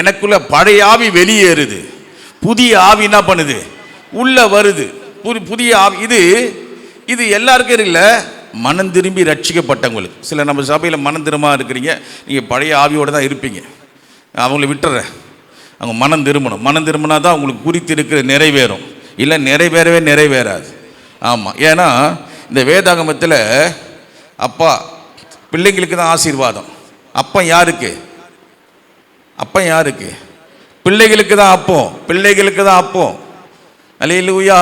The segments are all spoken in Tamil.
எனக்குள்ள பழைய ஆவி வெளியேறுது. புதிய ஆவி என்ன பண்ணுது? உள்ள வருது. புது புதிய ஆவி. இது இது எல்லாருக்கும் இல்லை. மனம் திரும்பி ரட்சிக்கப்பட்டவங்களுக்கு. சில நம்ம சபையில் மனம் திரும்ப இருக்கிறீங்க. நீங்கள் பழைய ஆவியோடு தான் இருப்பீங்க. அவங்கள விட்டுறேன். அவங்க மனம் திரும்பணும். மனம் திரும்பினா தான் அவங்களுக்கு குறித்து இருக்கிற நிறைவேறும். இல்லை நிறைவேறவே நிறைவேறாது. ஆமாம் ஏன்னா இந்த வேதாகமத்தில் அப்பா பிள்ளைங்களுக்கு தான் ஆசீர்வாதம். அப்பா யாருக்கு? அப்போ யாருக்கு? பிள்ளைகளுக்கு தான் அப்போ பிள்ளைகளுக்கு தான் அப்போ அலையிலூயா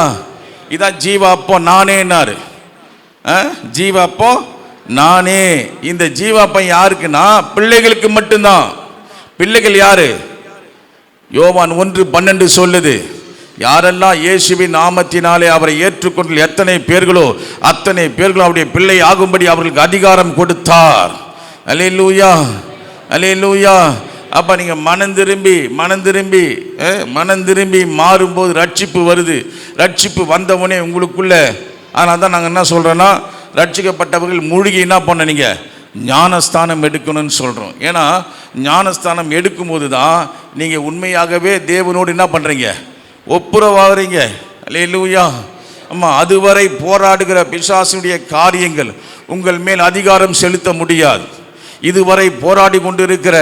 இதான் ஜீவா அப்போ நானேன்னாரு. ஆ? ஜீவா அப்போ நானே. இந்த ஜீவாப்பன் யாருக்குன்னா பிள்ளைகளுக்கு மட்டும்தான். பிள்ளைகள் யாரு? யோவான் ஒன்று பன்னெண்டு சொல்லுது யாரெல்லாம் இயேசுவின் நாமத்தினாலே அவரை ஏற்றுக்கொண்டு எத்தனை பேர்களோ அத்தனை பேர்களும் அவருடைய பிள்ளை ஆகும்படி அவர்களுக்கு அதிகாரம் கொடுத்தார். அலே லூயா அலே லூயா அப்போ நீங்கள் மனம் திரும்பி மனம் திரும்பி மனம் திரும்பி மாறும்போது ரட்சிப்பு வருது. ரட்சிப்பு வந்தவொடனே உங்களுக்குள்ள அதனால தான் நாங்கள் என்ன சொல்கிறோன்னா ரட்சிக்கப்பட்டவர்கள் மூழ்கி என்ன பண்ண நீங்கள் ஞானஸ்தானம் எடுக்கணும்னு சொல்கிறோம் ஏன்னா ஞானஸ்தானம் எடுக்கும்போது தான் நீங்கள் உண்மையாகவே தேவனோடு என்ன பண்ணுறீங்க ஒப்புரவாகிறீங்க. அல்லேலூயா. ஆமாம் அதுவரை போராடுகிற பிசாசுடைய காரியங்கள் உங்கள் மேல் அதிகாரம் செலுத்த முடியாது. இதுவரை போராடி கொண்டிருக்கிற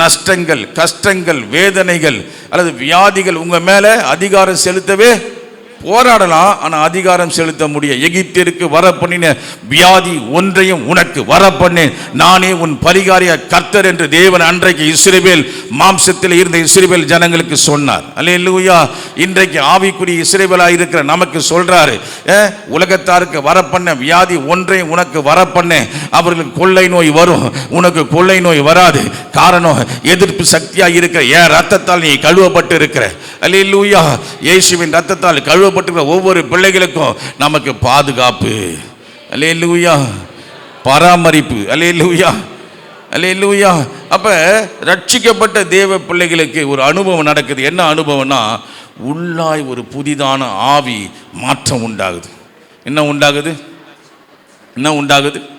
நஷ்டங்கள் கஷ்டங்கள் வேதனைகள் அல்லது வியாதிகள் உங்கள் மேலே அதிகாரம் செலுத்தவே போராடலாம் ஆனால் அதிகாரம் செலுத்த முடியும் எகிப்திற்கு வர பண்ணின வியாதி ஒன்றையும் உனக்கு வர பண்ணேன் நானே உன் பரிகாரிய கர்த்தர் என்று தேவன் அன்றைக்கு இஸ்ரவேல் மாம்சத்தில் இருந்த இஸ்ரவேல் ஜனங்களுக்கு சொன்னார். அல்லேலூயா இன்றைக்கு ஆவிக்குரிய இஸ்ரவேலாக இருக்கிற நமக்கு சொல்றாரு உலகத்தாருக்கு வர பண்ண வியாதி ஒன்றையும் உனக்கு வர பண்ணேன் அவர்களுக்கு கொள்ளை நோய் வரும். உனக்கு கொள்ளை நோய் வராது. காரணம் எதிர்ப்பு சக்தியாக இருக்கிற என் ரத்தத்தால் நீ கழுவப்பட்டு இருக்கிற அல்லேலூயா இயேசுவின் ரத்தத்தால் கழுவ நிறுவப்பட்டிருக்கிற ஒவ்வொரு பிள்ளைகளுக்கும் நமக்கு பாதுகாப்பு. அல்லேலூயா. பராமரிப்பு. அல்லேலூயா. அல்லேலூயா. அப்போ ரட்சிக்கப்பட்ட தேவ பிள்ளைகளுக்கு ஒரு அனுபவம் நடக்குது. என்ன அனுபவம்னா உள்ளாய் ஒரு புதிதான ஆவி மாற்றம் உண்டாகுது. என்ன உண்டாகுது? என்ன உண்டாகுது?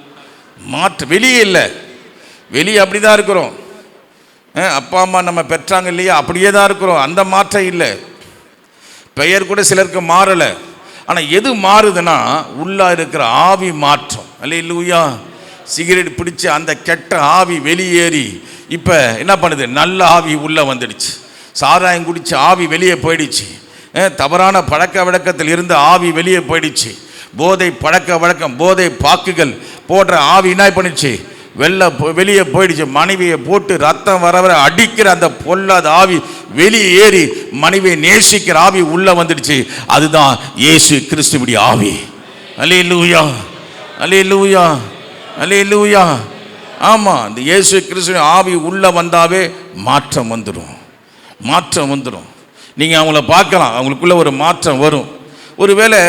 மாற்ற வெளியே இல்லை. வெளியே அப்படி தான் இருக்கிறோம் அப்பா அம்மா நம்ம பெற்றாங்க இல்லையா? அப்படியே தான் இருக்கிறோம். அந்த மாற்றம் இல்லை. பெயர் கூட சிலருக்கு மாறலை. ஆனால் எது மாறுதுன்னா உள்ளா இருக்கிற ஆவி மாற்றம். அல்ல சிகரெட் பிடிச்சி அந்த கெட்ட ஆவி வெளியேறி இப்போ என்ன பண்ணுது? நல்ல ஆவி உள்ளே வந்துடுச்சு. சாராயம் குடிச்சு ஆவி வெளியே போயிடுச்சு. தவறான பழக்க வழக்கத்தில் இருந்து ஆவி வெளியே போயிடுச்சு. போதை பழக்க வழக்கம் போதை பாக்குகள் போடுற ஆவி என்ன பண்ணிடுச்சு வெளில வெளியே போயிடுச்சு. மனைவியை போட்டு ரத்தம் வர வர அடிக்கிற அந்த பொல்லாத ஆவி வெளியே ஏறி மனைவியை நேசிக்கிற ஆவி உள்ள வந்துடுச்சு. அதுதான் இயேசு கிறிஸ்துவுடைய ஆவி. அலே லூயா அலே லூயா அலே லூயா ஆமாம் இந்த இயேசு கிறிஸ்துவின் ஆவி உள்ளே வந்தாவே மாற்றம் வந்துடும் மாற்றம் வந்துடும் நீங்கள் அவங்கள பார்க்கலாம். அவங்களுக்குள்ள ஒரு மாற்றம் வரும். ஒருவேளை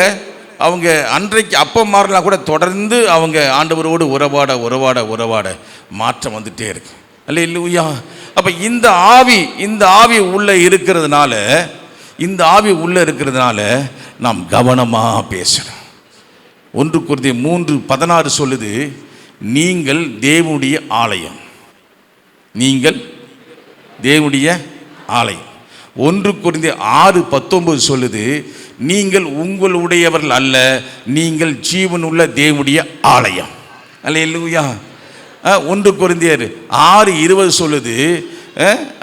அவங்க அன்றைக்கு அப்போ மாறலாம் கூட தொடர்ந்து அவங்க ஆண்டவரோடு உறவாட உறவாட உறவாட மாற்றம் வந்துட்டே இருக்கு. அல்ல இல்லையா அப்போ இந்த ஆவி இந்த ஆவி உள்ளே இருக்கிறதுனால இந்த ஆவி உள்ளே இருக்கிறதுனால நாம் கவனமாக பேசணும். ஒன்று குருதி மூன்று பதினாறு சொல்லுது நீங்கள் தேவனுடைய ஆலயம். நீங்கள் தேவனுடைய ஆலயம். ஒன்று குறைந்த ஆறு பத்தொன்பது சொல்லுது நீங்கள் உங்களுடையவர்கள் அல்ல நீங்கள் ஜீவனுள்ள தேவனுடைய ஆலயம். அல்ல இல்லையா ஒன்று குறைந்தியர் ஆறு இருபது சொல்லுது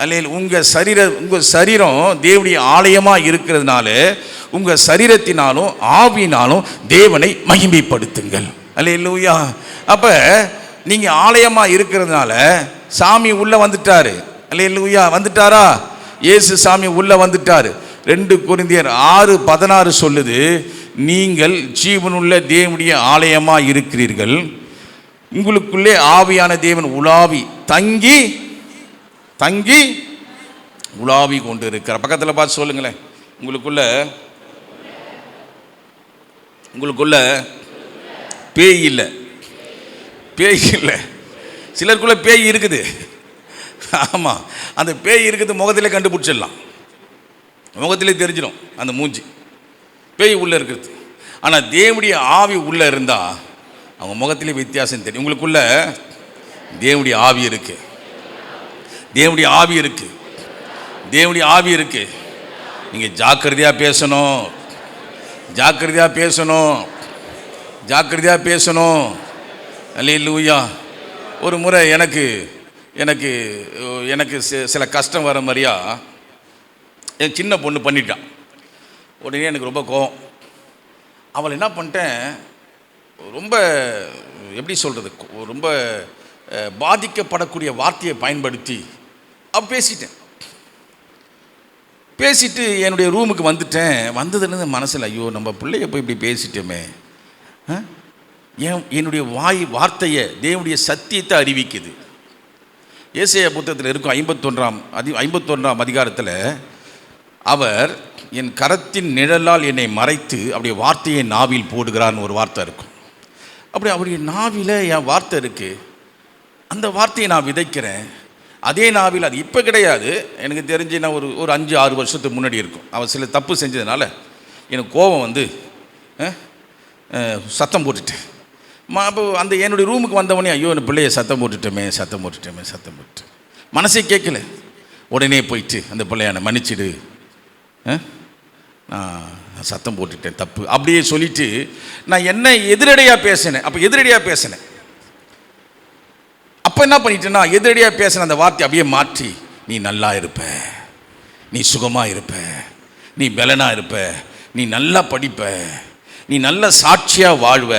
அல்ல உங்கள் சரீர உங்கள் சரீரம் தேவனுடைய ஆலயமாக இருக்கிறதுனால உங்கள் சரீரத்தினாலும் ஆவினாலும் தேவனை மகிமைப்படுத்துங்கள். அல்ல இல்லையா அப்போ நீங்கள் ஆலயமாக இருக்கிறதுனால சாமி உள்ளே வந்துட்டார். அல்ல இல்லையா வந்துட்டாரா? இயேசு சாமி உள்ளே வந்துட்டார். ரெண்டு குருந்தியர் ஆறு பதினாறு சொல்லுது நீங்கள் ஜீவனுள்ள தேவனுடைய ஆலயமாக இருக்கிறீர்கள். உங்களுக்குள்ளே ஆவியான தேவன் உலாவி தங்கி தங்கி உலாவி கொண்டு இருக்கிற பக்கத்தில் பார்த்து சொல்லுங்களேன். உங்களுக்குள்ள உங்களுக்குள்ள பேய் இல்லை. பேய் இல்லை. சிலருக்குள்ள பேய் இருக்குது. ஆமாம் அந்த பேய் இருக்குது முகத்திலே கண்டுபிடிச்சிடலாம். முகத்திலே தெரிஞ்சிடும் அந்த மூஞ்சி. பேய் உள்ளே இருக்கிறது. ஆனால் தேவனுடைய ஆவி உள்ளே இருந்தால் அவங்க முகத்திலே வித்தியாசம் தெரியும். உங்களுக்குள்ள தேவனுடைய ஆவி இருக்கு. தேவனுடைய ஆவி இருக்கு. தேவனுடைய ஆவி இருக்கு. நீங்கள் ஜாக்கிரதையாக பேசணும். ஜாக்கிரதையாக பேசணும். ஜாக்கிரதையாக பேசணும். அல்லேலூயா. ஒரு முறை எனக்கு எனக்கு எனக்கு சில கஷ்டம் வர மாதிரியா என் சின்ன பொண்ணு பண்ணிட்டான் உடனே எனக்கு ரொம்ப கோவம். அவளை என்ன பண்ணிட்டேன் ரொம்ப எப்படி சொல்கிறது ரொம்ப பாதிக்கப்படக்கூடிய வார்த்தையை பயன்படுத்தி அவ பேசிட்டேன். பேசிட்டு என்னுடைய ரூமுக்கு வந்துட்டேன். வந்ததுலேருந்து மனசில் ஐயோ நம்ம பிள்ளைய போய் இப்படி பேசிட்டோமே. என் என்னுடைய வாய் வார்த்தையை தேவனுடைய சத்தியத்தை அறிவிக்குது. ஏசைய புத்தகத்தில் இருக்கும் ஐம்பத்தொன்றாம் அதி ஐம்பத்தொன்றாம் அதிகாரத்தில் அவர் என் கரத்தின் நிழலால் என்னை மறைத்து அப்படி வார்த்தையை நாவில் போடுகிறான்னு ஒரு வார்த்தை இருக்கும். அப்படி அவருடைய நாவில என் வார்த்தை இருக்குது அந்த வார்த்தையை நான் விதைக்கிறேன். அதே நாவில் அது இப்போ கிடையாது. எனக்கு தெரிஞ்சு நான் ஒரு ஒரு அஞ்சு ஆறு வருஷத்துக்கு முன்னாடி இருக்கும். அவன் சில தப்பு செஞ்சதுனால எனக்கு கோபம் வந்து சத்தம் போட்டுட்டேன். மா அப்போ அந்த என்னுடைய ரூமுக்கு வந்தவொடனே ஐயோ என் பிள்ளைய சத்தம் போட்டுட்டோமே சத்தம் போட்டுட்டோமே சத்தம் போட்டு மனசே கேட்கல. உடனே போயிட்டு அந்த பிள்ளையான மன்னிச்சிடு. நான் சத்தம் போட்டுட்டேன் தப்பு. அப்படியே சொல்லிட்டு நான் என்ன எதிரடையாக பேசினேன். அப்போ எதிரடையாக பேசினேன். அப்போ என்ன பண்ணிட்டேன்னா எதிரடியாக பேசின அந்த வார்த்தை அப்படியே மாற்றி நீ நல்லா இருப்ப. நீ சுகமாக இருப்ப. நீ பலனாக இருப்ப. நீ நல்லா படிப்ப. நீ நல்ல சாட்சியாக வாழ்வ.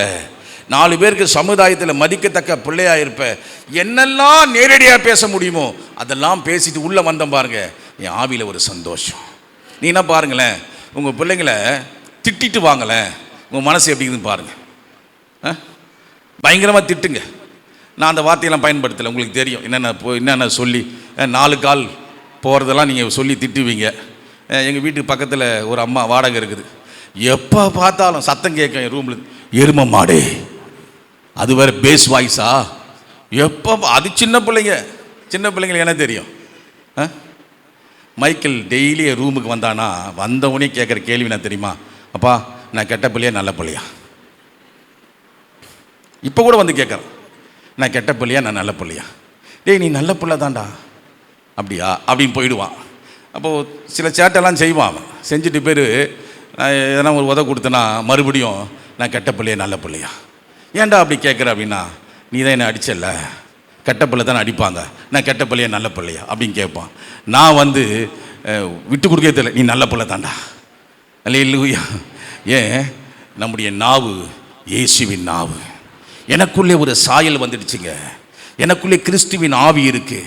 நாலு பேருக்கு சமுதாயத்தில் மதிக்கத்தக்க பிள்ளையாக இருப்ப. என்னெல்லாம் நேரடியாக பேச முடியுமோ அதெல்லாம் பேசிட்டு உள்ளே வந்தேன் பாருங்க. என் ஆவியில் ஒரு சந்தோஷம். நீ என்ன பாருங்களேன் உங்கள் பிள்ளைங்களை திட்டிட்டு வாங்களேன். உங்கள் மனசு எப்படி இருக்குதுன்னு ஆ? பயங்கரமாக திட்டுங்க. நான் அந்த வார்த்தையெல்லாம் பயன்படுத்தலை உங்களுக்கு தெரியும். என்னென்ன போ என்னென்ன சொல்லி நாலு கால் போகிறதெல்லாம் நீங்கள் சொல்லி திட்டுவீங்க. எங்கள் வீட்டுக்கு பக்கத்தில் ஒரு அம்மா வாடகை இருக்குது. எப்போ பார்த்தாலும் சத்தம் கேட்கும் என் ரூமில். எரும மாடே அது வேறு பேஸ் வாய்ஸா? எப்போ அது சின்ன பிள்ளைங்க சின்ன பிள்ளைங்களுக்கு என்ன தெரியும்? ஆ? மைக்கேல் டெய்லி ரூமுக்கு வந்தானா? வந்தவனே கேட்குற கேள்வி நான் தெரியுமா? அப்பா நான் கெட்ட பிள்ளையா நல்ல பிள்ளையா? இப்போ கூட வந்து கேட்குறான் நான் கெட்ட பிள்ளையா நான் நல்ல பிள்ளையா? டேய் நீ நல்ல பிள்ளை தான்டா. அப்படியா? அப்படின்னு போயிடுவான். அப்போது சில சேட்டெல்லாம் செய்வான் அவன். செஞ்சுட்டு பேர் நான் எதனா ஒரு உதவி கொடுத்தனா மறுபடியும் நான் கெட்ட பிள்ளையா நல்ல பிள்ளையா? ஏன்டா அப்படி கேட்குற அப்படின்னா நீ தான் என்னை அடிச்சல்ல. கெட்ட பிள்ளை தானே அடிப்பாங்க? நான் கெட்ட பிள்ளையா நல்ல பிள்ளையா? அப்படின்னு கேட்பான். நான் வந்து விட்டு கொடுக்கவே தெரியல. நீ நல்ல பிள்ளை தான்டா. இல்லையா ஏன்? நம்முடைய நாவு இயேசுவின் நாவு. எனக்குள்ளே ஒரு சாயல் வந்துடுச்சுங்க. எனக்குள்ளே கிறிஸ்துவின் ஆவி இருக்கு.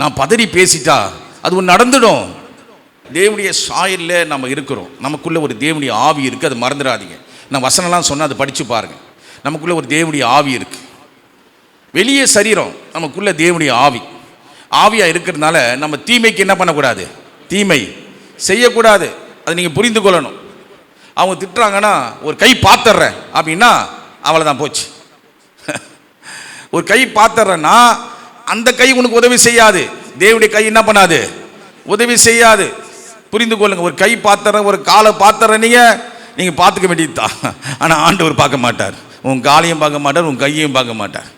நான் பதறி பேசிட்டா அது ஒன்று நடந்துடும். தேவனுடைய சாயலில் நம்ம இருக்கிறோம். நமக்குள்ளே ஒரு தேவனுடைய ஆவி இருக்குது அது மறந்துடாதீங்க. நான் வசனம்லாம் சொன்னால் அதை படித்து பாருங்கள் நமக்குள்ளே ஒரு தேவனுடைய ஆவி இருக்குது வெளியே சரீரம் நமக்குள்ள தேவனுடைய ஆவி. ஆவியாக இருக்கிறதுனால நம்ம தீமைக்கு என்ன பண்ணக்கூடாது? தீமை. செய்யக்கூடாது. அதை நீங்கள் புரிந்து கொள்ளணும். அவங்க திட்டுறாங்கன்னா ஒரு கை பார்த்துட்றேன் அப்படின்னா அவளை தான் போச்சு. ஒரு கை பார்த்துட்றேன்னா அந்த கை உனக்கு உதவி செய்யாது. தேவனுடைய கை என்ன பண்ணாது? உதவி செய்யாது. புரிந்து கொள்ளுங்க. ஒரு கை பார்த்துறேன் ஒரு காலை பாத்துறேன் நீங்கள் நீங்கள் பார்த்துக்க வேண்டியது தான் ஆனால் ஆண்டவர் பார்க்க மாட்டார். உன் காலையும் பார்க்க மாட்டார் உன் கையையும் பார்க்க மாட்டார்.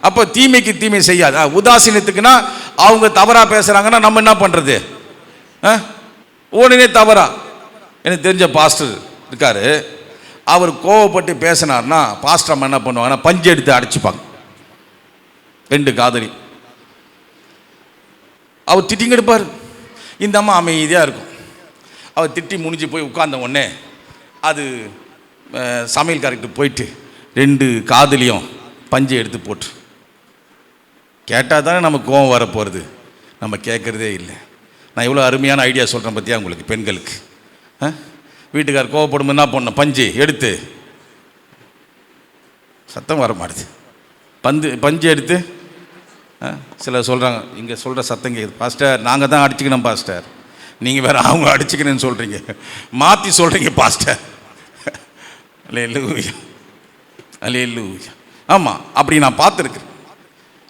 அப்போ தீமைக்கு தீமை செய்யாது. உதாசீனத்துக்குன்னா அவங்க தவறாக பேசுகிறாங்கன்னா நம்ம என்ன பண்ணுறது ஆ? உடனே தவறா. எனக்கு தெரிஞ்ச பாஸ்டர் இருக்கார். அவர் கோவப்பட்டு பேசினார்னா பாஸ்டர் அம்மா என்ன பண்ணுவாங்கன்னா பஞ்சு எடுத்து அடைச்சிப்பாங்க. ரெண்டு காதலி. அவர் திட்டிங்க எடுப்பார். இந்த அம்மா அமைதியாக இருக்கும். அவர் திட்டி முடிஞ்சு போய் உட்கார்ந்த உடனே அது சமையல் சமையல்காரர்கிட்ட போயிட்டு ரெண்டு காதலியும் பஞ்சை எடுத்து போட்டு. கேட்டால் தானே நமக்கு கோவம் வர போகிறது நம்ம கேட்குறதே இல்லை. நான் இவ்வளோ அருமையான ஐடியா சொல்கிறேன் பற்றியா உங்களுக்கு பெண்களுக்கு. ஆ? வீட்டுக்கார் கோவப்படும் என்ன பண்ணணும்? பஞ்சு எடுத்து. சத்தம் வர மாட்டுது பந்து பஞ்சு எடுத்து. ஆ, சிலர் சொல்கிறாங்க இங்கே சொல்கிற சத்தம் கேட்குது பாஸ்டர் நாங்கள் தான் அடிச்சுக்கணும் பாஸ்டர். நீங்கள் வேறு அவங்க அடிச்சுக்கணும்னு சொல்கிறீங்க மாற்றி சொல்கிறீங்க பாஸ்டர். அல்லே லூயா அல்லே லூயா ஆமாம் அப்படி நான் பார்த்துருக்கேன்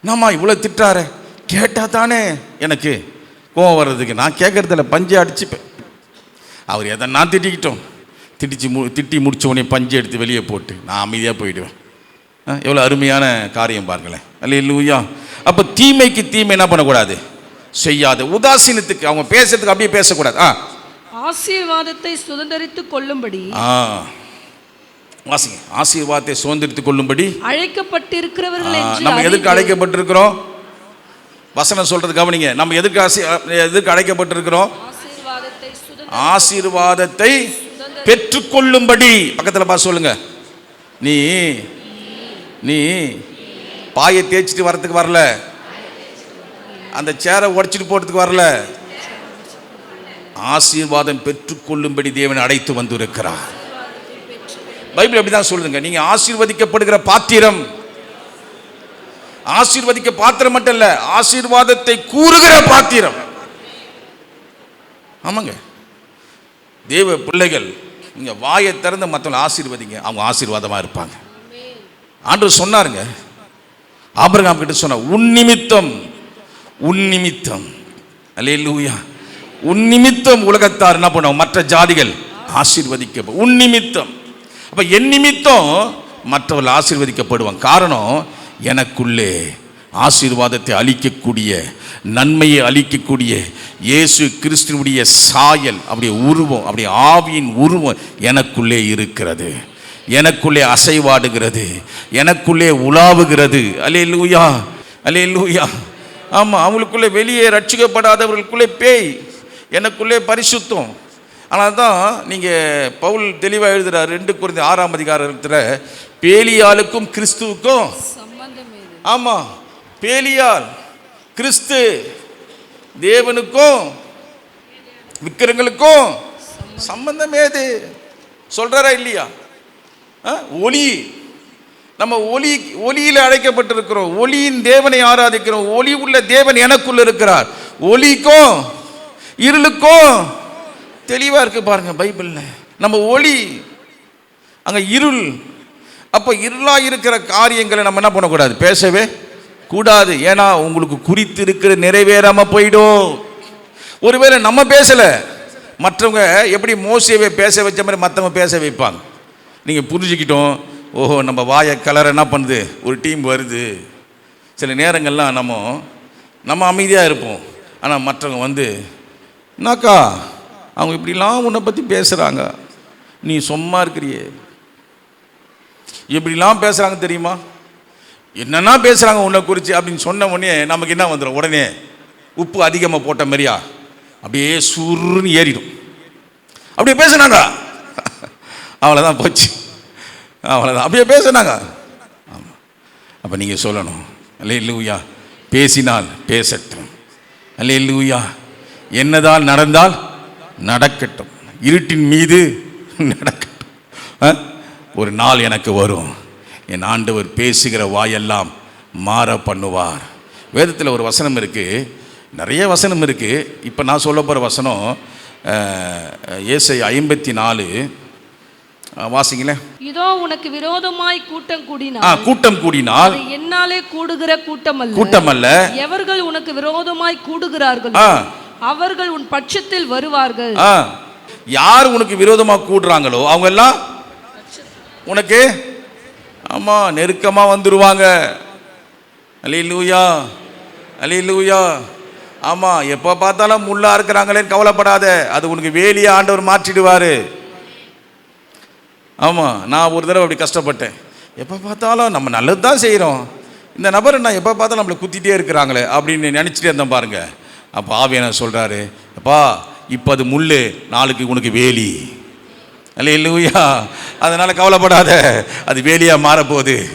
என்னம்மா இவ்வளோ திட்டாரே கேட்டால் தானே எனக்கு கோவம் வர்றதுக்கு. நான் கேட்குறதில்ல பஞ்சு அடிச்சுப்பேன். அவர் எதை நான் திட்டிக்கிட்டோம்? திட்டிச்சு மு திட்டி முடிச்ச உடனே பஞ்சு எடுத்து வெளியே போட்டு நான் அமைதியாக போயிடுவேன். எவ்வளோ அருமையான காரியம் பாருங்களேன். அல்ல லூயா அப்போ தீமைக்கு தீமை என்ன பண்ணக்கூடாது? செய்யாத உதாசீனத்துக்கு அவங்க பேசுறதுக்கு அப்படியே பேசக்கூடாது. ஆ. ஆசீர்வாதத்தை சுதந்தரித்துக் கொள்ளும்படி ஆ. வாசிங்க ஆசீர்வாதத்தை சுதந்திரித்துக் கொள்ளும்படி அழைக்கப்பட்டிருக்கிறவர்கள் நம்ம எதுக்கு அழைக்கப்பட்டிருக்கிறோம்? வசனம் சொல்றது கவனிங்க. நம்ம எதுக்கு ஆசி எதுக்கு அழைக்கப்பட்டிருக்கிறோம்? ஆசீர்வாதத்தை பெற்றுக்கொள்ளும்படி. பக்கத்துல பார்த்து சொல்லுங்க. நீ நீ பாயை தேய்ச்சிட்டு வரதுக்கு வரல. அந்த சேரை உடைச்சிட்டு போறதுக்கு வரல. ஆசீர்வாதம் பெற்றுக்கொள்ளும்படி தேவன் அழைத்து வந்திருக்கிறார். பைபிள் அப்படிதான் சொல்லுதுங்க. நீங்க ஆசீர்வதிக்கப்படுகிற பாத்திரம். ஆசீர்வதிக்க பாத்திரம் மட்டும் இல்ல ஆசீர்வாதத்தை கூறுகிற பாத்திரம். ஆமாங்க. தேவ பிள்ளைகள் நீங்க வாயை திறந்து மற்றவங்களை ஆசீர்வதிங்க அவங்க ஆசீர்வாதமா இருப்பாங்க. ஆண்டு சொன்னாருங்க. ஆபரகாம் கிட்ட சொன்ன உன் நிமித்தம் உன் நிமித்தம். அல்லேலூயா. உன் நிமித்தம் உலகத்தார் என்ன பண்ணுவாங்க? மற்ற ஜாதிகள் ஆசீர்வதிக்க உன் நிமித்தம். அப்போ என் நிமித்தம் மற்றவர்கள் ஆசீர்வதிக்கப்படுவான் காரணம் எனக்குள்ளே ஆசீர்வாதத்தை அளிக்கக்கூடிய நன்மையை அளிக்கக்கூடிய இயேசு கிறிஸ்துவனுடைய சாயல் அப்படியே உருவம் அப்படியே ஆவியின் உருவம் எனக்குள்ளே இருக்கிறது. எனக்குள்ளே அசைவாடுகிறது. எனக்குள்ளே உலாவுகிறது. அலே லூயா அலே லூயா ஆமாம் அவங்களுக்குள்ளே வெளியே ரட்சிக்கப்படாதவர்களுக்குள்ளே பேய் எனக்குள்ளே பரிசுத்தம். ஆனால் தான் நீங்கள் பவுல் தெளிவாக எழுதுகிறார் ரெண்டு குறைந்த ஆறாம் அதிகாரத்தில் பேலியாளுக்கும் கிறிஸ்துவுக்கும் ஆமாம் பேலியால் கிறிஸ்து தேவனுக்கும் விக்கிரங்களுக்கும் சம்பந்தம். ஏது சொல்றாரா இல்லையா? ஒளி. நம்ம ஒளி ஒளியில் அழைக்கப்பட்டிருக்கிறோம். ஒளியின் தேவனை ஆராதிக்கிறோம். ஒளி உள்ள தேவன் எனக்குள்ள இருக்கிறார். ஒளிக்கும் இருளுக்கும் தெளிவாக இருக்கு பாருங்கள் பைபிளில். நம்ம ஒளி அங்கே இருள். அப்போ இருளாக இருக்கிற காரியங்களை நம்ம என்ன பண்ணக்கூடாது? பேசவே கூடாது. ஏன்னா உங்களுக்கு குறித்து இருக்கிற நிறைவேறாமல் போயிடும். ஒருவேளை நம்ம பேசலை மற்றவங்க எப்படி மோசேவை பேச வச்ச மாதிரி மற்றவங்க பேச வைப்பாங்க. நீங்கள் புரிஞ்சுக்கிட்டோம். ஓஹோ நம்ம வாயை கலர் என்ன பண்ணுது? ஒரு டீம் வருது. சில நேரங்கள்லாம் நம்ம நம்ம அமைதியாக இருப்போம். ஆனால் மற்றவங்க வந்து என்னக்கா அவங்க இப்படிலாம் உன்னை பற்றி பேசுகிறாங்க நீ சும்மா இருக்கிறியே. எப்படிலாம் பேசுகிறாங்க தெரியுமா? என்னென்னா பேசுகிறாங்க உன்னை குறித்து அப்படின்னு சொன்ன உடனே நமக்கு என்ன வந்துடும் உடனே உப்பு அதிகமாக போட்ட மாதிரியா? அப்படியே சுருன்னு ஏறிடும். அப்படியே பேசுனாங்க. அவ்வளோதான் போச்சு. அவ்வளோதான் அப்படியே பேசுனாங்க. ஆமாம் அப்போ நீங்கள் சொல்லணும். அல்ல இல்லையா பேசினால் பேசட்டும். அல்ல இல்லையா என்னதால் நடந்தால் நடக்கட்டும். இருட்டின் மீது நடக்கட்டும்? ஒரு நாள் எனக்கு வரும். என் ஆண்டவர் பேசுகிற வாயெல்லாம் மாற பண்ணுவார். வேதத்தில் ஒரு வசனம் இருக்குது நிறைய வசனம் இருக்குது இப்போ நான் சொல்ல போகிற வசனம் ஏசை ஐம்பத்தி நாலு வாசிங்களேன். இதோ உனக்கு விரோதமாய் கூட்டம் ஆ கூடினார் கூட்டம் கூடினால் என்னாலே கூடுகிற கூட்டம் அல்ல கூட்டம் அல்ல எவர்கள் உனக்கு விரோதமாய் கூடுகிறார்கள். அவர்கள் உன் பட்சத்தில் வருவார்கள். ஆ யார் உனக்கு விரோதமாக கூடுறாங்களோ அவங்க எல்லாம் உனக்கு ஆமாம் நெருக்கமாக வந்துடுவாங்க அலி லூயா அலி லூயா ஆமாம் எப்போ பார்த்தாலும் முள்ளா இருக்கிறாங்களேன்னு கவலைப்படாத. அது உனக்கு வேலியை ஆண்டவர் மாற்றிடுவார். ஆமாம் நான் ஒரு தடவை அப்படி கஷ்டப்பட்டேன். எப்போ பார்த்தாலும் நம்ம நல்லது தான் செய்கிறோம் இந்த நபர் நான் எப்போ பார்த்தாலும் நம்மளை குத்திட்டே இருக்கிறாங்களே அப்படின்னு நினச்சிட்டே இருந்தேன் பாருங்க. அப்போ ஆவியான சொல்கிறாரு அப்பா இப்போ அது முள் நாளைக்கு உனக்கு வேலி. அல்ல இல்லையா அதனால் கவலைப்படாத. அது வேலியாக மாறப்போகுது.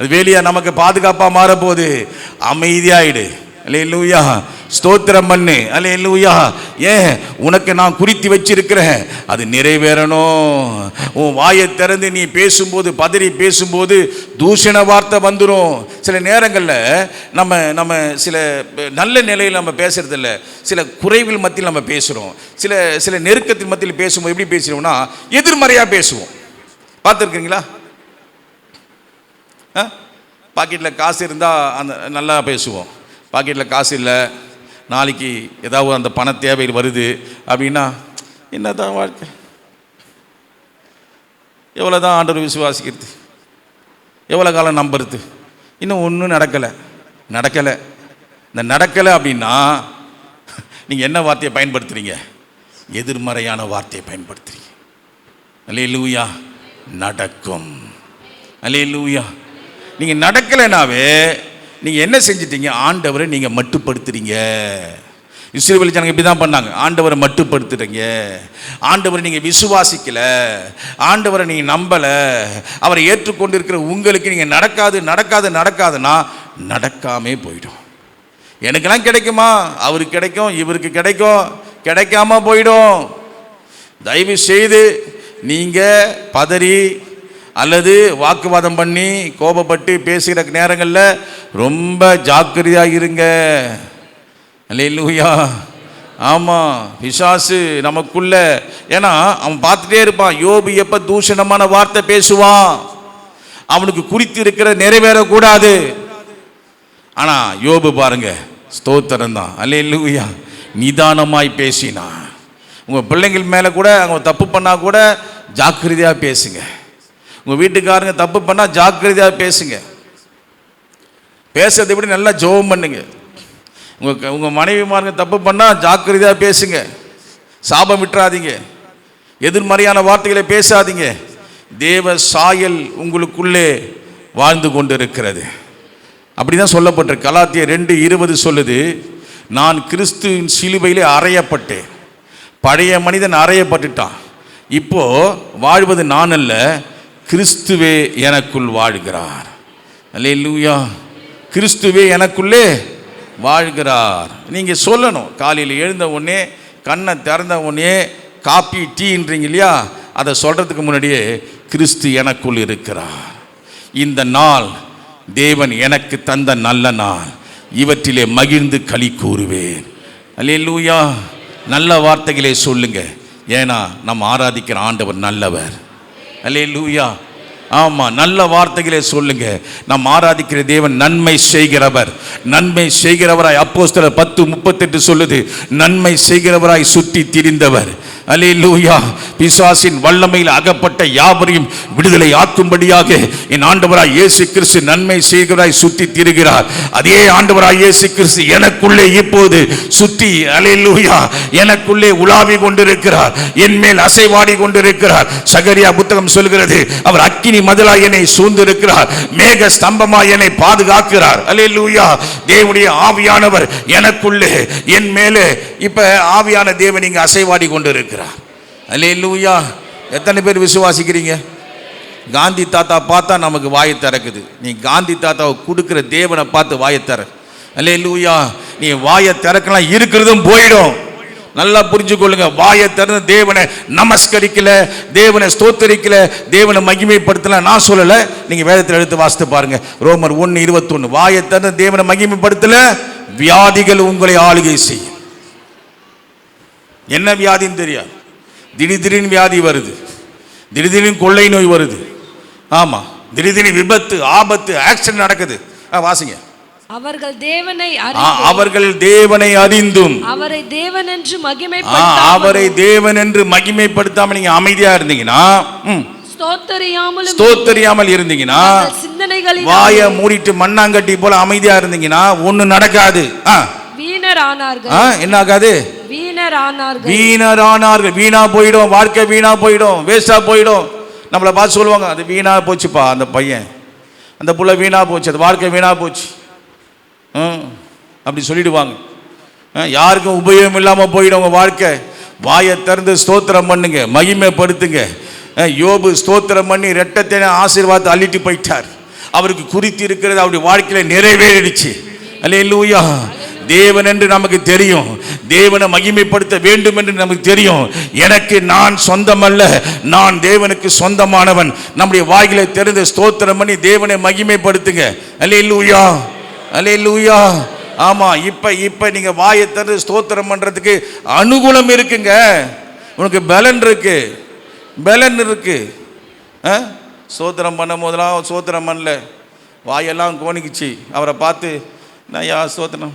அது வேலியாக நமக்கு பாதுகாப்பாக மாறப்போகுது. அமைதியாயிடு. அல்ல இல்லையா ஸ்தோத்திரம் பண்ணு. அல்ல இல்லையா ஏன்? உனக்கு நான் குறித்து வச்சிருக்கிறேன். அது நிறைவேறணும். உன் வாயை திறந்து நீ பேசும்போது பதறி பேசும்போது தூஷண வார்த்தை வந்துடும் சில நேரங்களில் நம்ம நம்ம சில நல்ல நிலையில் நம்ம பேசுறதில்ல. சில குறைவில் மத்தியில் நம்ம பேசுகிறோம் சில சில நெருக்கத்தின் மத்தியில் பேசும்போது எப்படி பேசுகிறோம்னா எதிர்மறையாக பேசுவோம். பார்த்துருக்கீங்களா? ஆ? பாக்கெட்டில் காசு இருந்தால் அந்த நல்லா பேசுவோம். பாக்கெட்டில் காசு இல்லை. நாளைக்கு ஏதாவது அந்த பண தேவை வருது அப்படின்னா என்னதான் வாழ்க்கை? எவ்வளோ தான் ஆண்டவர் விசுவாசிக்கிறது? எவ்வளோ காலம் நம்புறது? இன்னும் ஒன்றும் நடக்கலை. நடக்கலை. இந்த நடக்கலை அப்படின்னா நீங்கள் என்ன வார்த்தையை பயன்படுத்துகிறீங்க எதிர்மறையான வார்த்தையை பயன்படுத்துகிறீங்க அலே லூயா நடக்கும். அலே லூயா நீங்கள் நடக்கலைனாவே நீங்கள் என்ன செஞ்சிட்டீங்க? ஆண்டவரை நீங்கள் மட்டுப்படுத்துறீங்க. இஸ்ரேல் ஜனங்க இப்படி தான் பண்ணாங்க. ஆண்டவரை மட்டுப்படுத்துறீங்க. ஆண்டவரை நீங்கள் விசுவாசிக்கல. ஆண்டவரை நீங்கள் நம்பலை. அவரை ஏற்றுக்கொண்டு இருக்கிற உங்களுக்கு நீங்கள் நடக்காது நடக்காது நடக்காதுன்னா நடக்காமே போயிடும். எனக்கெல்லாம் கிடைக்குமா? அவருக்கு கிடைக்கும் இவருக்கு கிடைக்கும். கிடைக்காம போயிடும். தயவு செய்து நீங்கள் பதறி அல்லது வாக்குவாதம் பண்ணி கோபப்பட்டு பேசுகிற நேரங்களில் ரொம்ப ஜாக்கிரதையாக இருங்க. இல்லையா ஆமாம் பிசாசு நமக்குள்ள ஏன்னா அவன் பார்த்துட்டே இருப்பான். யோபு எப்போ தூஷணமான வார்த்தை பேசுவான்? அவனுக்கு குறித்து இருக்கிற நிறைவேறக்கூடாது. ஆனால் யோபு பாருங்க ஸ்தோத்திரம் தான். அல்லேலூயா. நிதானமாய் பேசினான் உங்கள் பிள்ளைங்கள் மேலே கூட அவங்க தப்பு பண்ணால் கூட ஜாக்கிரதையாக பேசுங்க. உங்கள் வீட்டுக்காரங்க தப்பு பண்ணால் ஜாக்கிரதையாக பேசுங்க. பேசுறது விட நல்லா ஜோபம் பண்ணுங்க. உங்கள் உங்கள் மனைவிமாருங்க தப்பு பண்ணால் ஜாக்கிரதையாக பேசுங்க. சாபம் விட்டுறாதீங்க. எதிர்மறையான வார்த்தைகளை பேசாதீங்க. தேவ சாயல் உங்களுக்குள்ளே வாழ்ந்து கொண்டு இருக்கிறது அப்படி தான் சொல்லப்பட்டிருக்கு. கலாத்திய ரெண்டு இருபது சொல்லுது நான் கிறிஸ்துவின் சிலுவையிலே அறையப்பட்டேன். பழைய மனிதன் அறையப்பட்டுட்டான். இப்போ வாழ்வது நான் அல்ல கிறிஸ்துவே எனக்குள் வாழ்கிறார். அல்லேலூயா. கிறிஸ்துவே எனக்குள்ளே வாழ்கிறார். நீங்கள் சொல்லணும். காலையில் எழுந்த உடனே கண்ணை திறந்த உடனே காப்பி டீன்றீங்க இல்லையா? அதை சொல்கிறதுக்கு முன்னாடியே கிறிஸ்து எனக்குள் இருக்கிறார். இந்த நாள் தேவன் எனக்கு தந்த நல்ல நாள். இவற்றிலே மகிழ்ந்து களி கூறுவேன். அல்லேலூயா. நல்ல வார்த்தைகளை சொல்லுங்க. ஏன்னா நம்ம ஆராதிக்கிற ஆண்டவர் நல்லவர். அல்லேலூயா ஆமாம் நல்ல வார்த்தைகளை சொல்லுங்க. நாம் ஆராதிக்கிற தேவன் நன்மை செய்கிறவர். நன்மை செய்கிறவராய் அப்போஸ்தலர் பத்து முப்பத்தெட்டு சொல்லுது. நன்மை செய்கிறவராய் சுற்றி திரிந்தவர். அல்லேலூயா. பிசாசின் வல்லமையில் அகப்பட்ட யாவரையும் விடுதலை ஆக்கும்படியாக என் ஆண்டவராய் இயேசு கிறிஸ்து நன்மை செய்கிறாய் சுற்றி திரிகிறார். அதே ஆண்டவராய் இயேசு கிறிஸ்து எனக்குள்ளே இப்போது சுற்றி அல்லேலூயா எனக்குள்ளே உலாவி கொண்டிருக்கிறார். என் மேல் அசைவாடி கொண்டிருக்கிறார். சகரியா புத்தகம் சொல்கிறது அவர் அக்கினி மதிலாய் என்னை சூழ்ந்திருக்கிறார். மேக ஸ்தம்பமாய் என்னை பாதுகாக்கிறார். அல்லேலூயா தேவனுடைய ஆவியானவர் எனக்குள்ளே என் மேலே இப்ப ஆவியான தேவன் இங்க அசைவாடி கொண்டிருக்கிறார். அல்லேலூயா. எத்தனை பேர் விசுவாசிக்கிறீங்க? காந்தி தாத்தா பார்த்தா நமக்கு வாயை திறக்குது. நீ காந்தி தாத்தாவை கொடுக்குற தேவனை பார்த்து வாயை திற. அல்லேலூயா. நீ வாயை திறக்கலாம் இருக்கிறதும் போயிடும். நல்லா புரிஞ்சுக்கொள்ளுங்க. வாயை திறந்து தேவனை நமஸ்கரிக்கல தேவனை ஸ்தோத்தரிக்கல தேவனை மகிமைப்படுத்தல. நான் சொல்லலை நீங்கள் வேதத்தில் எடுத்து வாசித்து பாருங்க. ரோமர் ஒன்று இருபத்தொன்று வாயை திறந்து தேவனை மகிமைப்படுத்தல வியாதிகள் உங்களை ஆளுகை செய்யும். என்ன வியாதின்னு தெரியாது. திடீர் திடீர்னு வியாதி வருது. திடீர் திடீர்னு கொள்ளை நோய் வருது. ஆமா. திடீர் திடீர்னு விபத்து ஆபத்து ஆக்சிடென்ட் நடக்குது. வாசிங்க. அவர்கள் தேவனை அவர்கள் தேவனை அறிந்தும். அவரை தேவன் என்று ஆ, மகிமைப்படுத்தாமலும் அவரை தேவன் என்று மகிமைப்படுத்தாம நீங்க அமைதியா இருந்தீங்கன்னா ம், ஸ்தோத்தரியாமலும் ஸ்தோத்தரியாமல் இருந்தீங்கன்னா சிந்தனைகளில் வாயை மூடிட்டு மண்ணாங்கட்டி போல அமைதியா இருந்தீங்கன்னா ஒண்ணு நடக்காது. ஆ, வீணர் ஆனார்கள் ஆ, என்ன ஆகாது வீணர் ஆனார்கள் வீணரானார்கள். வீணா போயிடும். வாழ்க்கை வீணா போயிடும். வேஸ்டா போயிடும். நம்மளை பார்த்து சொல்லுவாங்க அது வீணா போச்சுப்பா அந்த பையன். அந்த புள்ள வீணா போச்சு. அது வாழ்க்கை வீணா போச்சு. அப்படி சொல்லிடுவாங்க. யாருக்கும் உபயோகம் இல்லாமல் போயிடும் உங்க வாழ்க்கை. வாயை திறந்து ஸ்தோத்திரம் பண்ணுங்க. மகிமைப்படுத்துங்க. யோபு ஸ்தோத்திரம் பண்ணி ரெட்டத்தை ஆசீர்வாதத்தை அள்ளிட்டு போயிட்டார். அவருக்கு குறித்து இருக்கிறது அவருடைய வாழ்க்கையில நிறைவேறிடுச்சு. அல்லேலூயா. தேவன் என்று நமக்கு தெரியும். தேவனை மகிமைப்படுத்த வேண்டும் என்று நமக்கு தெரியும். எனக்கு நான் சொந்தமல்ல. நான் தேவனுக்கு சொந்தமானவன். நம்முடைய வாய்களை தெரிந்து ஸ்தோத்திரம் பண்ணி தேவனை மகிமைப்படுத்துங்க. அலே லூயா அலே அல்லேலூயா ஆமா இப்ப இப்ப நீங்க வாயை திறந்து ஸ்தோத்திரம் பண்றதுக்கு அனுகூலம் இருக்குங்க. உனக்கு பலன் இருக்கு. பலன் இருக்கு. ஆ? ஸ்தோத்திரம் பண்ணும் போதெல்லாம் ஸ்தோத்திரம் பண்ணல. வாயெல்லாம் கோணிக்குச்சு. அவரை பார்த்து நான் யா சோத்திரம்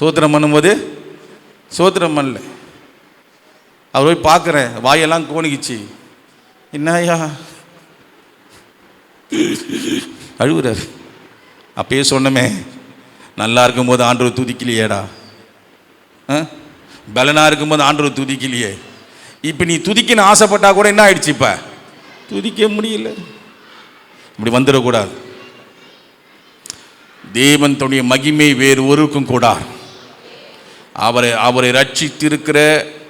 சோத்திரம் பண்ணும்போது சோத்திரம் பண்ணல. அவர் போய் பார்க்குறேன் வாயெல்லாம் கோணிக்குச்சு. என்னையா அழுகுறாரு. அப்பயே சொன்னமே நல்லா இருக்கும்போது ஆண்டவர் துதிக்கலையேடா. ஆ? இருக்கும்போது ஆண்டவர் துதிக்கலையே. இப்போ நீ துதிக்கன்னு ஆசைப்பட்டா கூட என்ன ஆயிடுச்சு இப்போ? துதிக்க முடியல. இப்படி வந்துடக்கூடாது. தேவன் தன்னுடைய மகிமை வேறு ஒருக்கும் கூடாது அவரை அவரை ரட்சித்திருக்கிற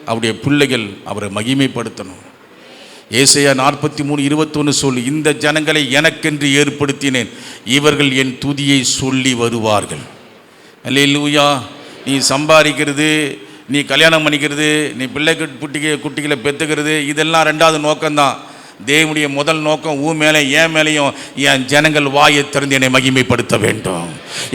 அவருடைய பிள்ளைகள் அவரை மகிமைப்படுத்தணும். ஏசையா நாற்பத்தி மூணு இருபத்தொன்று சொல்லு இந்த ஜனங்களை எனக்கென்று ஏற்படுத்தினேன் இவர்கள் என் துதியை சொல்லி வருவார்கள். அல்லேலூயா நீ சம்பாதிக்கிறது நீ கல்யாணம் பண்ணிக்கிறது நீ பிள்ளை குட்டிக குட்டிகளை பெற்றுக்கிறது இதெல்லாம் ரெண்டாவது நோக்கம்தான். தேவனுடைய முதல் நோக்கம் ஊ மேலே ஏன் மேலேயும் என் ஜனங்கள் வாயை திறந்து என்னை மகிமைப்படுத்த வேண்டும்.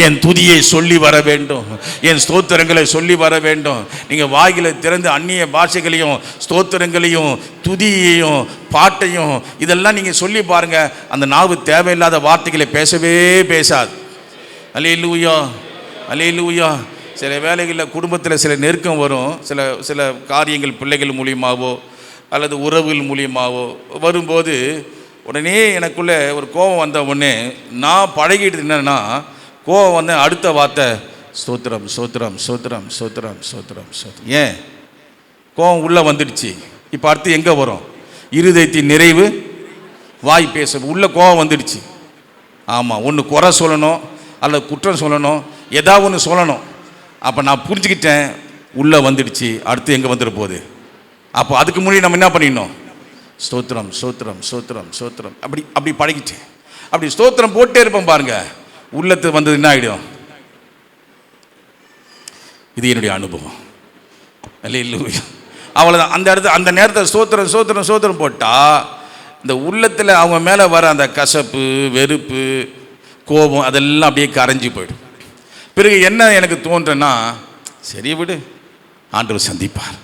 என் துதியை சொல்லி வர வேண்டும். என் ஸ்தோத்திரங்களை சொல்லி வர வேண்டும். நீங்கள் வாயில் திறந்து அந்நிய பாஷைகளையும் ஸ்தோத்திரங்களையும் துதியையும் பாட்டையும் இதெல்லாம் நீங்கள் சொல்லி பாருங்கள் அந்த நாவு தேவையில்லாத வார்த்தைகளை பேசவே பேசாது. அலேலூயா அலேலூயா சில வேலைகளில் குடும்பத்தில் சில நெருக்கம் வரும். சில சில காரியங்கள் பிள்ளைகள் மூலியமாகவோ அல்லது உறவுகள் மூலியமாகவோ வரும்போது உடனே எனக்குள்ளே ஒரு கோபம் வந்த உடனே நான் பழகிட்டு என்னன்னா கோபம் வந்த அடுத்த வார்த்தை ஸ்தோத்திரம் ஸ்தோத்திரம் ஸ்தோத்திரம் ஸ்தோத்திரம் ஸ்தோத்திரம் ஸ்தோத்திரம் ஏன்? கோபம் உள்ளே வந்துடுச்சு. இப்போ அடுத்து எங்கே வரும்? இருதயத்தின் நிறைவு வாய் பேச உள்ள கோபம் வந்துடுச்சு. ஆமாம் ஒன்று குறை சொல்லணும் அல்லது குற்றம் சொல்லணும் ஏதாவது ஒன்று சொல்லணும். அப்போ நான் புரிஞ்சுக்கிட்டேன் உள்ளே வந்துடுச்சு அடுத்து எங்கே வந்துட போகுது? அப்போ அதுக்கு முன்னாடி நம்ம என்ன பண்ணிடணும்? ஸ்தோத்திரம் ஸ்தோத்திரம் ஸ்தோத்திரம் ஸ்தோத்திரம். அப்படி அப்படி பழகிட்டு. அப்படி ஸ்தோத்திரம் போட்டே இருப்போம் பாருங்க. உள்ளத்து வந்தது என்ன ஆகிடும் இது என்னுடைய அனுபவம். அல்லேலூயா. அவ்வளோதான் அந்த இடத்துல அந்த நேரத்தில் சோத்திரம் சோத்திரம் சோத்திரம் போட்டால் இந்த உள்ளத்தில் அவங்க மேலே வர அந்த கசப்பு வெறுப்பு கோபம் அதெல்லாம் அப்படியே கரைஞ்சி போயிடும். பிறகு என்ன எனக்கு தோன்றேன்னா சரி விடு. ஆண்டவர் சந்திப்பார்.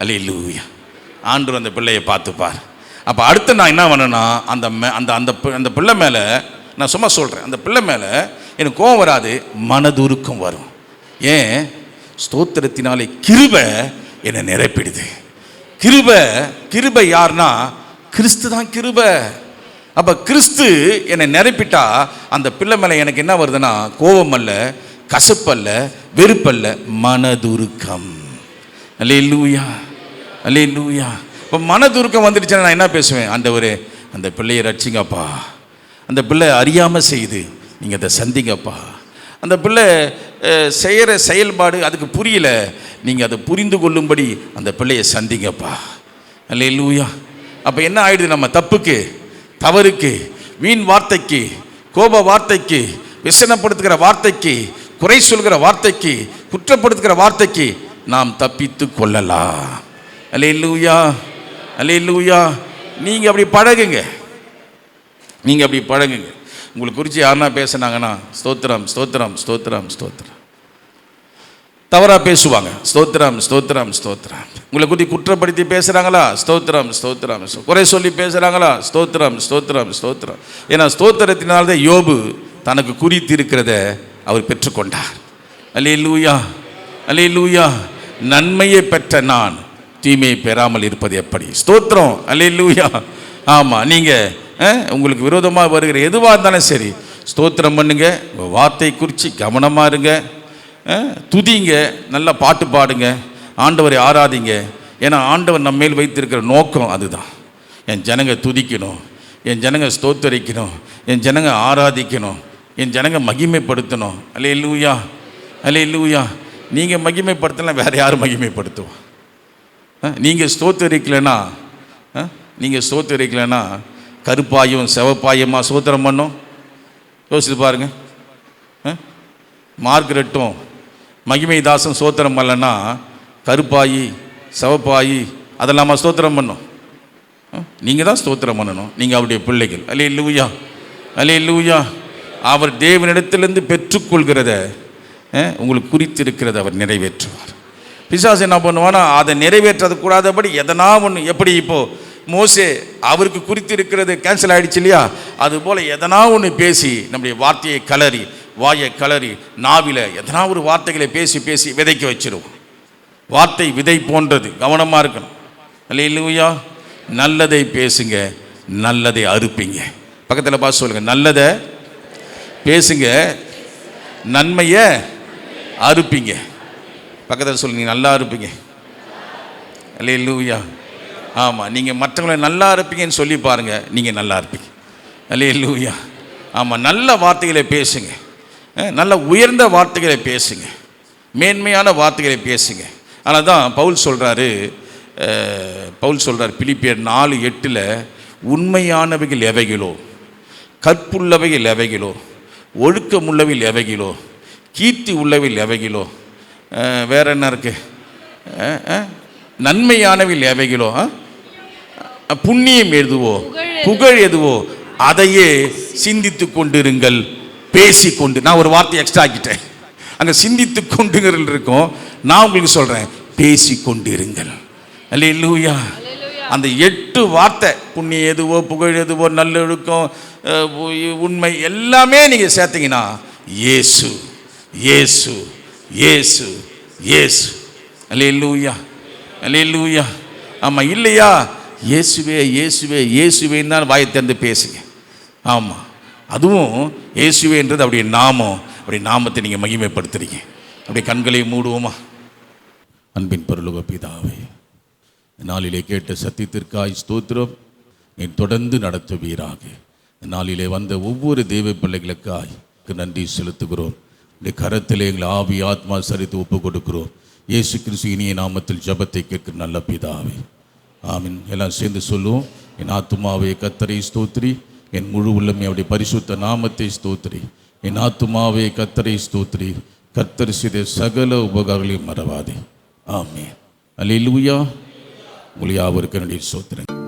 அல்லேலூயா ஆண்டு அந்த பிள்ளையை பார்த்துப்பார். அப்போ அடுத்து நான் என்ன பண்ணேன்னா அந்த மே அந்த அந்த அந்த பிள்ளை மேலே நான் சும்மா சொல்கிறேன் அந்த பிள்ளை மேலே எனக்கு கோவம் வராது மனதுருக்கம் வரும். ஏன்? ஸ்தோத்திரத்தினாலே கிருபை என்னை நிரப்பிடுது கிருபை கிருபை யாருன்னா கிறிஸ்து தான் கிருபை. அப்போ கிறிஸ்து என்னை நிரப்பிட்டா அந்த பிள்ளை மேலே எனக்கு என்ன வருதுன்னா கோபம் அல்ல கசப்பல்ல வெறுப்பல்ல மனதுருக்கம். அல்லே லூயா அல்லே லூயா இப்போ மனதுருக்கம் வந்துடுச்சுன்னா நான் என்ன பேசுவேன்? ஆண்டவரே அந்த பிள்ளையை ரட்சிங்கப்பா. அந்த பிள்ளை அறியாமல் செய்யுது. நீங்கள் அதை சந்திங்கப்பா. அந்த பிள்ளை செய்கிற செயல்பாடு அதுக்கு புரியல. நீங்கள் அதை புரிந்து கொள்ளும்படி அந்த பிள்ளையை சந்திங்கப்பா. அல்லே லூயா அப்போ என்ன ஆயிடுது நம்ம தப்புக்கு தவறுக்கு வீண் வார்த்தைக்கு கோப வார்த்தைக்கு விசனப்படுத்துகிற வார்த்தைக்கு குறை சொல்கிற வார்த்தைக்கு குற்றப்படுத்துகிற வார்த்தைக்கு நாம் தப்பித்து கொள்ளலாம். அலே லூயா அலே லூயா நீங்கள் அப்படி பழகுங்க. நீங்கள் அப்படி பழகுங்க. உங்களுக்கு குறித்து யாருன்னா பேசுனாங்கன்னா ஸ்தோத்திரம் ஸ்தோத்திரம் ஸ்தோத்திரம் ஸ்தோத்திரம். தவறாக பேசுவாங்க. ஸ்தோத்திரம் ஸ்தோத்திரம் ஸ்தோத்திரம். உங்களை குறித்து குற்றப்படுத்தி பேசுகிறாங்களா ஸ்தோத்திரம் ஸ்தோத்திரம் குறை சொல்லி பேசுகிறாங்களா ஸ்தோத்திரம் ஸ்தோத்திரம் ஸ்தோத்திரம். ஏன்னா ஸ்தோத்திரத்தினால்தான் யோபு தனக்கு குறித்து இருக்கிறத அவர் பெற்றுக்கொண்டார். அலே லூயா அலே லூயா நன்மையை பெற்ற நான் தீமையை பெறாமல் இருப்பது எப்படி? ஸ்தோத்திரம். அலே லூயா ஆமாம் நீங்கள் உங்களுக்கு விரோதமாக வருகிற எதுவாக இருந்தாலும் சரி ஸ்தோத்திரம் பண்ணுங்க வார்த்தை குறித்து கவனமாக இருங்க துதிங்க நல்லா பாட்டு பாடுங்க ஆண்டவரை ஆராதிங்க. ஏன்னா ஆண்டவர் நம்ம மேல் வைத்திருக்கிற நோக்கம் அதுதான். என் ஜனங்க துதிக்கணும் என் ஜனங்க ஸ்தோத்தரிக்கணும் என் ஜனங்க ஆராதிக்கணும் என் ஜனங்க மகிமைப்படுத்தணும். அல்லே லூயா அல்லே லூயா நீங்கள் மகிமைப்படுத்தலாம் வேறு யார் மகிமைப்படுத்துவோம் நீங்கள் ஸ்தோத்தரிக்கலைன்னா நீங்கள் ஸ்தோத்தரிக்கலைன்னா கருப்பாயும் சிவப்பாயுமா சோத்திரம் பண்ணும்? யோசித்து பாருங்கள் அஹ்? மார்கரெட்டும் மகிமை தாசம் சோத்திரம் பண்ணலன்னா கருப்பாயி சிவப்பாயி அதெல்லாமா ஸ்தோத்திரம் பண்ணும்? நீங்கள் தான் ஸ்தோத்திரம் பண்ணணும் நீங்கள் அவருடைய பிள்ளைகள். அலே லூயா அலே லூயா அவர் தேவனிடத்திலிருந்து பெற்றுக்கொள்கிறத உங்களுக்கு குறித்திருக்கிறத அவர் நிறைவேற்றுவார். பிசாஸ் என்ன பண்ணுவானா அதை நிறைவேற்றது கூடாதபடி எதனா ஒன்று எப்படி இப்போது மோசே அவருக்கு குறித்திருக்கிறது கேன்சல் ஆகிடுச்சு இல்லையா? அதுபோல் எதனா ஒன்று பேசி நம்முடைய வார்த்தையை கலறி வாயை கலறி நாவில் எதனா ஒரு வார்த்தைகளை பேசி பேசி விதைக்க வச்சிருவோம். வார்த்தை விதை போன்றது கவனமாக இருக்கணும். அல்லையா நல்லதை பேசுங்க நல்லதை அறுப்பீங்க. பக்கத்தில் பார்த்து சொல்லுங்கள் நல்லதை பேசுங்க நன்மையை அறுப்பீங்க. பக்கத்தில் சொல்லி நீங்கள் நல்லா இருப்பீங்க அல்லே லூயா ஆமாம் நீங்கள் மற்றவங்களை நல்லா இருப்பீங்கன்னு சொல்லி பாருங்கள் நீங்கள் நல்லா இருப்பீங்க அல்லே லூயா ஆமாம் நல்ல வார்த்தைகளை பேசுங்க. நல்ல உயர்ந்த வார்த்தைகளை பேசுங்க. மேன்மையான வார்த்தைகளை பேசுங்க. ஆனால் தான் பவுல் சொல்கிறாரு பவுல் சொல்கிறார் பிலிப்பியர் நாலு எட்டில் உண்மையானவைகள் எவைகளோ கற்புள்ளவைகள் எவைகளோ ஒழுக்கமுள்ளவைகள் எவைகளோ கீர்த்தி உள்ளவைகள் எவைகளோ வேற என்ன இருக்கு? அஹ், அஹ், நன்மையானவைகள் எவைகளோ? புண்ணியம் எதுவோ? புகழ் எதுவோ? அதையே சிந்தித்து கொண்டிருங்கள் பேசிக்கொண்டு நான் ஒரு வார்த்தை எக்ஸ்ட்ரா ஆக்கிட்டேன். அங்க சிந்தித்து கொண்டுங்கள் இருக்கும். நான் உங்களுக்கு சொல்றேன் பேசிக்கொண்டிருங்கள் அல்லேலூயா. அந்த எட்டு வார்த்தை புண்ணியம் எதுவோ புகழ் எதுவோ நல்லொழுக்கம் உண்மை எல்லாமே நீங்க சேர்த்தீங்கன்னா இயேசு இயேசு இயேசு இயேசு அல்லேலூயா அல்லேலூயா ஆமாம் இல்லையா? இயேசுவே இயேசுவே இயேசுவேன்னு தான் வாயை திறந்து பேசுங்க. ஆமாம் அதுவும் இயேசுவேன்றது அப்படி நாமம் அப்படி நாமத்தை நீங்கள் மகிமைப்படுத்துறீங்க. அப்படி கண்களை மூடுவோமா? அன்பின் பரலோக பிதாவே நாளிலே கேட்ட சத்தியத்திற்காய் ஸ்தோத்திரம். நீ தொடர்ந்து நடத்துவீராக. நாளிலே வந்த ஒவ்வொரு தெய்வ பிள்ளைகளுக்காய் நன்றி செலுத்துகிறோம். இந்த கரத்தில் எங்கள் ஆவி ஆத்மா சரித்து ஒப்பு கொடுக்கிறோம். இயேசு கிறிஸ்து இனிய நாமத்தில் ஜெபத்தை கேட்கிற நல்ல பிதாவே. ஆமீன். எல்லாம் சேர்ந்து சொல்லுவோம். என் ஆத்துமாவே கத்தரை ஸ்தோத்திரி. என் முழு உள்ளமே அவருடைய பரிசுத்த நாமத்தை ஸ்தோத்திரி. என் ஆத்துமாவே கத்தரை ஸ்தோத்திரி. கத்தர் செய்த சகல உபகாரங்களையும் மறவாதே. ஆமென். அல்லேலூயா. உங்கள் யாவருக்கு என்னுடைய ஸ்தோத்திரம்